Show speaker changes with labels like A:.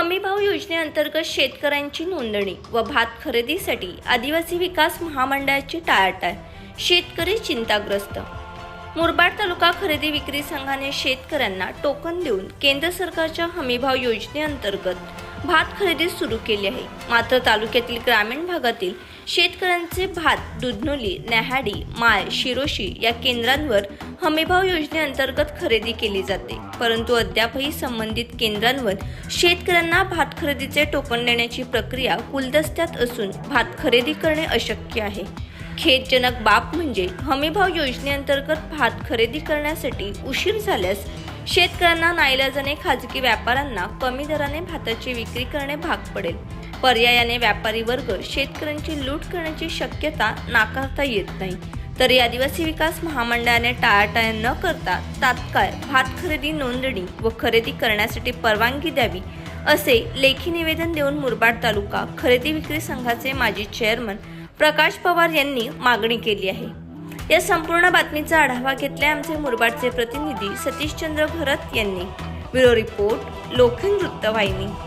A: हमीभाव योजनेअंतर्गत शेतकऱ्यांची नोंदणी व भात खरेदीसाठी आदिवासी विकास महामंडळाची टाळाटाळ शेतकरी चिंताग्रस्त. मुरबाड तालुका खरेदी विक्री संघाने शेतकऱ्यांना टोकन देऊन केंद्र सरकारच्या हमीभाव योजनेअंतर्गत भात खरेदी सुरू केली आहे. मात्र तालुक्यातील ग्रामीण भागातील शेतकऱ्यांचे भात दुधनोली न्याहाडी माळ शिरोशी या केंद्रांवर हमीभाव योजनेअंतर्गत खरेदी केली जाते. परंतु अद्यापही संबंधित केंद्रांवर शेतकऱ्यांना भात खरेदीचे टोकन देण्याची प्रक्रिया गुलदस्त्यात असून भात खरेदी करणे अशक्य आहे. खेदजनक बाब म्हणजे हमीभाव योजनेअंतर्गत भात खरेदी करण्यासाठी उशीर झाल्यास शेतकऱ्यांना नाईलाजाने खाजगी व्यापाऱ्यांना कमी दराने भाताची विक्री करणे भाग पडेल. पर्यायाने व्यापारी वर्ग शेतकऱ्यांची लूट करण्याची शक्यता नाकारता येत नाही. तरी आदिवासी विकास महामंडळाने टाळाटाळ न करता तात्काळ भात खरेदी नोंदणी व खरेदी करण्यासाठी परवानगी द्यावी असे लेखी निवेदन देऊन मुरबाड तालुका खरेदी विक्री संघाचे माजी चेअरमन प्रकाश पवार यांनी मागणी केली आहे. या संपूर्ण बातमीचा आढावा घेतलाय आमचे मुरबाडचे प्रतिनिधी सतीशचंद्र भरत यांनी. ब्युरो रिपोर्ट लोखंड वृत्तवाहिनी.